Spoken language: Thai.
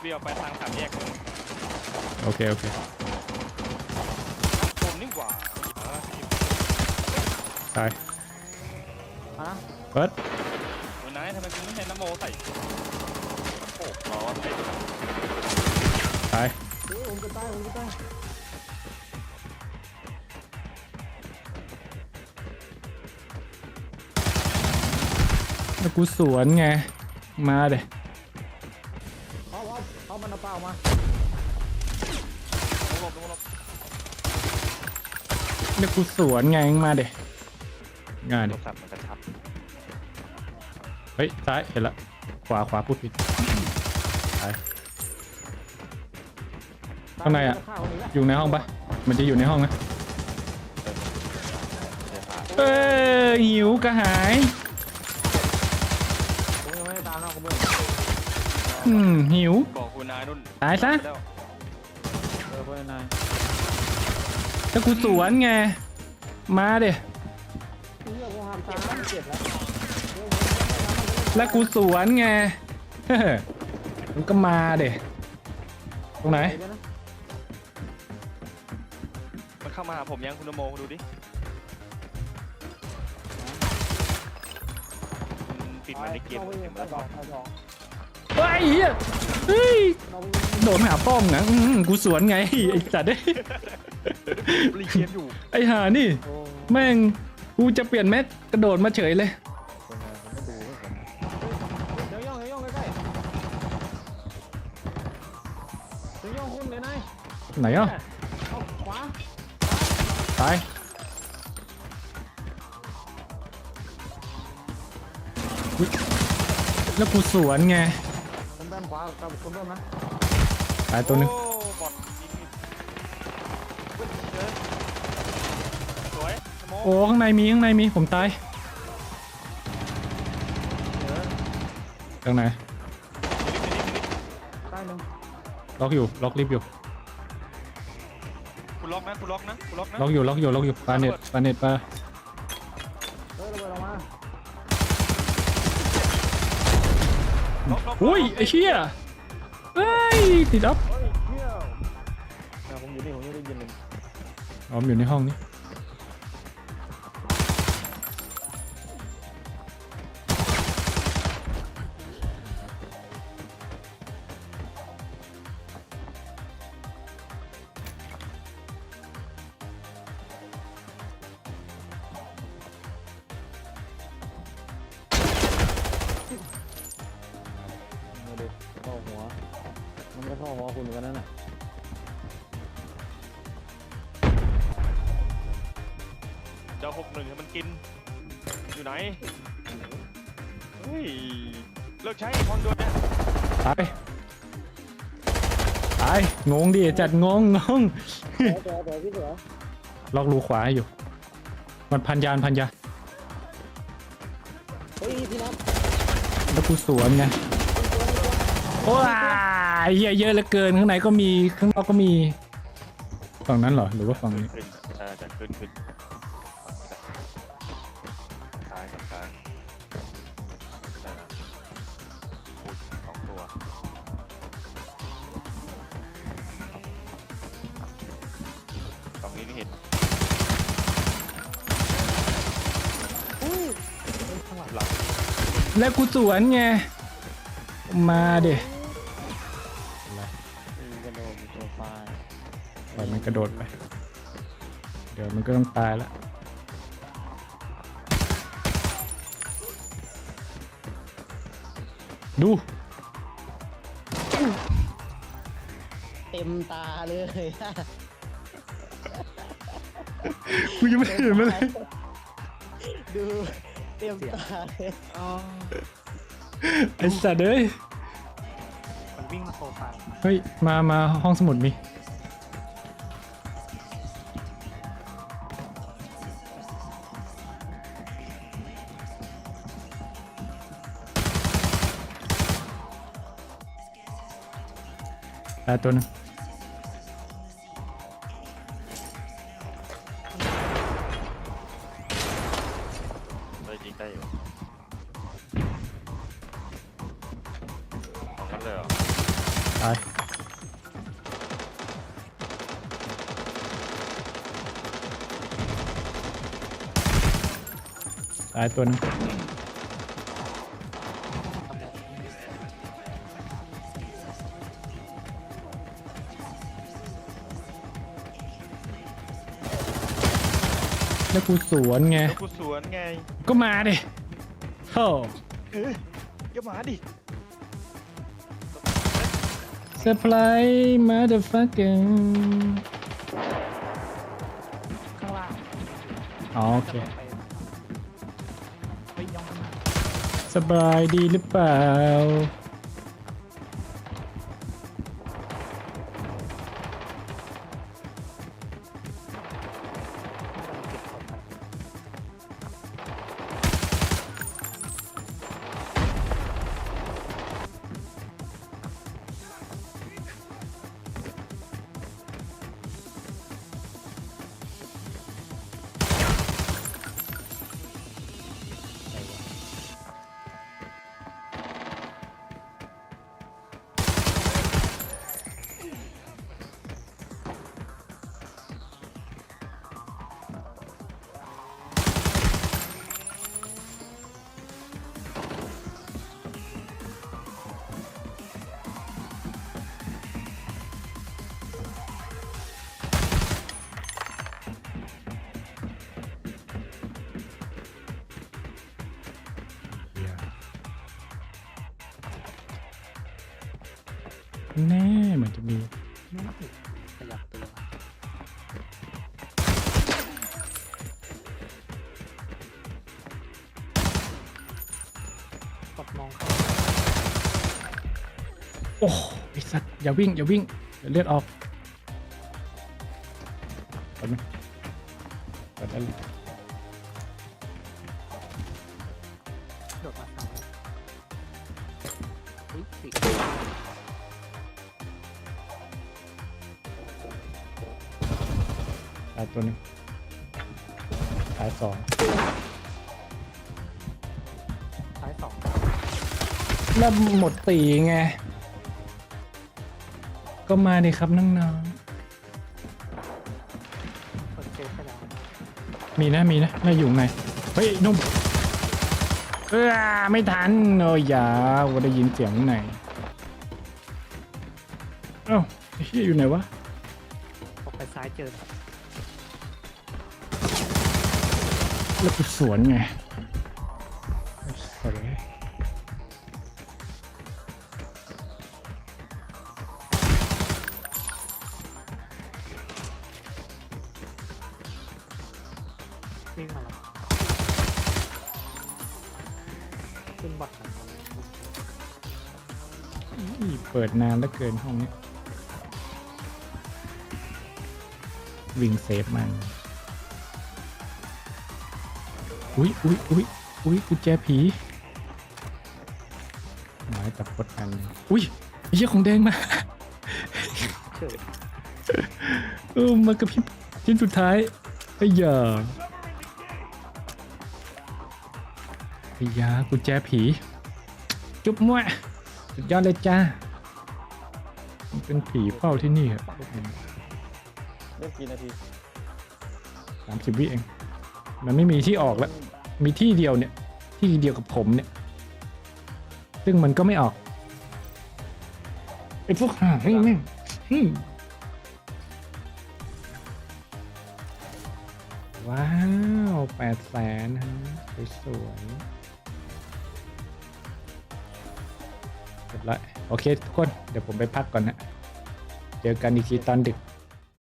เบี้ยวไปทางสามแยกเลยโอเค โอเค ผมนี่หว่าตายมานะเปิดวันนั้นทำไมคุณไม่ใช้น้ำโมใส่โอ้ร้อนเลยตายเฮ้ยผมจะตายผมจะตายแล้วกูสวนไง มาเด้ เอามันเอาเปล่ามาลบลบลบแล้วกูสวนไงมาเด้งานดิบสับมันกระชับเฮ้ยซ้ายเห็นละขวาขวาพูดผิดตายข้างในอะ ข้าวคนนี้แหละอยู่ในห้องปะมันจะอยู่ในห้องนะเดี๋ยวพาเออหิวกระหาย อืมหิว บอกคุณนายนุ่นตายซะแล้วเออเพื่อนนายแล้วกูสวนไงมาเด้เฮียกูห้ามตามเจ็บแล้วแล้วกูสวนไงเฮ้ยมันก็มาเด้ตรงไหนเดี๋ยวนะมันเข้ามาหาผมยังคุณนโมดูดิมันปิดมาในเกมอาไปเห็นไหมเอาส องเอาสองเฮ้ยเหี้ยเฮ้ยเอาไปโดนหาป้อมนะอืมกูสวนไงไอ้จัดเอ้ยรีเกมอยู่ไอ้ห่านี่ โอ้แม่งกูจะเปลี่ยนแม็กกระโดดมาเฉยเลยเป็นไงผมก็ดูไว้ก่อนเดี๋ยวย่องเดี๋ยวย่องใกล้ๆเดี๋ยวย่องคุณเลยนายไหนอะเอาขวาตายอุ๊ยแล้วกูสวนไงผมด้านขวากับคุณเบิร์นะตายตัวหนึงโอ้บอดยิงเจอสวยนโมโอ้ข้างในมีข้างในมีผมตายเดี๋ยวข้างในใต้หนึ่งล็อกอยู่ล็อกลิฟต์อยู่คุณล็อกนะคุณล็อกนะคุณล็อกนะล็อกอยู่ล็อกอยู่ล็อกอยู่ปาเน็ตปาเน็ตปา อกล็อกอุ้ยไอ้เชี่ยเฮ้ยติดอัพเฮ้ยเที่ยวเนี่ยผมอยู่นี่ผมยังได้ยินเลยอ๋อมอยู่ในห้องนี้ มันก็เข้าหัวคุณเหมือนกันนั่นน่ะเจ้าหกหนึ่งให้มันกิน อยู่ไหน เฮ้ย เลิกใช้คอนโดเนี่ยตายตายงงดิจัดงงงงเดี๋ยวเดี๋ยวเดี๋ยวพี่เสือล็อกรูขวาให้อยู่ มันพันยานพันยาเฮ้ยพี่นัทแล้วกูสวนไงโอ้ย เหี้ยเยอะเหลือเกินข้างในก็มีข้างนอกก็มีฝั่งนั้นเหรอหรือว่าฝั่งนี้ขึ้นเออจะขึ้นขึ้นซ้ายกับซ้ายเอออุ๊ยสองตัวตรงนี้นี่เห็นหลัง แล้วกูสวนไงมาเด็มี กระโดดไป เดี๋ยวมันก็ต้องตายแล้วดู เต็มตาเลยกูยังไม่เห็นมันเลยดูเต็มตาเลยไอ้สัตว์เอ้ยมันวิ่งมาโปรไฟล์เฮ้ย มา มาห้องสมุดมี ตายตัวหนึ แล้วกูสวนไง แล้วกูสวนไงก็มาดิโธ่เอ้ยก็มาดิเซอร์ไพรส์มาเดอะฟักเกอร์ข้างล่างอ๋อโอเคไปไปย่องมาสบายดีหรือเปล่า แน่เหมือนจะมีขยับตัวกดมองเขาโอ้ไอสัตว์อย่าวิ่ง อย่าวิ่งเดี๋ยวเลือดออกเปิดไหมเปิดได้เลยายตัวหนึงตายสองซ้ายสองแล้วหมดตีไง ก็มาดิครับน้องกดเซฟไปแล้วๆมีนะมีนะน่าอยู่ข้างในเฮ้ยนุ่มเออไม่ทันโอ้ยอย่าว่าได้ยินเสียงข้างในเอ้าไอ้เฮียอยู่ไหนวะ ออกไปซ้ายเจอแล้ว กูสวนไงสวยวิ่งมาแล้วขึ้นบอดนะอีเปิดนานแล้วเกินห้องนี้วิ่งเซฟมัน อุ้ยอุ้ยอุ้ยอุ้ยกุญแจผีไม้ตะพดอันหนึ่งอุ้ยไอ้เหี้ยของแดงมาเฉยเออมากระพริบชิ้นสุดท้ายไอ้ยาไอ้ยากุญแจผี จุ๊บมั่วสุดยอดเลยจ้ามันเป็นผีเฝ้าที่นี่ครับเล่นกี่นาทีสามสิบวิเอง มันไม่มีที่ออกแล้ว มีที่เดียวเนี่ย ที่เดียวกับผมเนี่ย ซึ่งมันก็ไม่ออกไอ้พวกห่าให้แม่งอืมว้าวแปดแสนฮะสวยๆเรียบร้อยโอเคทุกคน เดี๋ยวผมไปพักก่อนนะ เจอกันอีกทีตอนดึก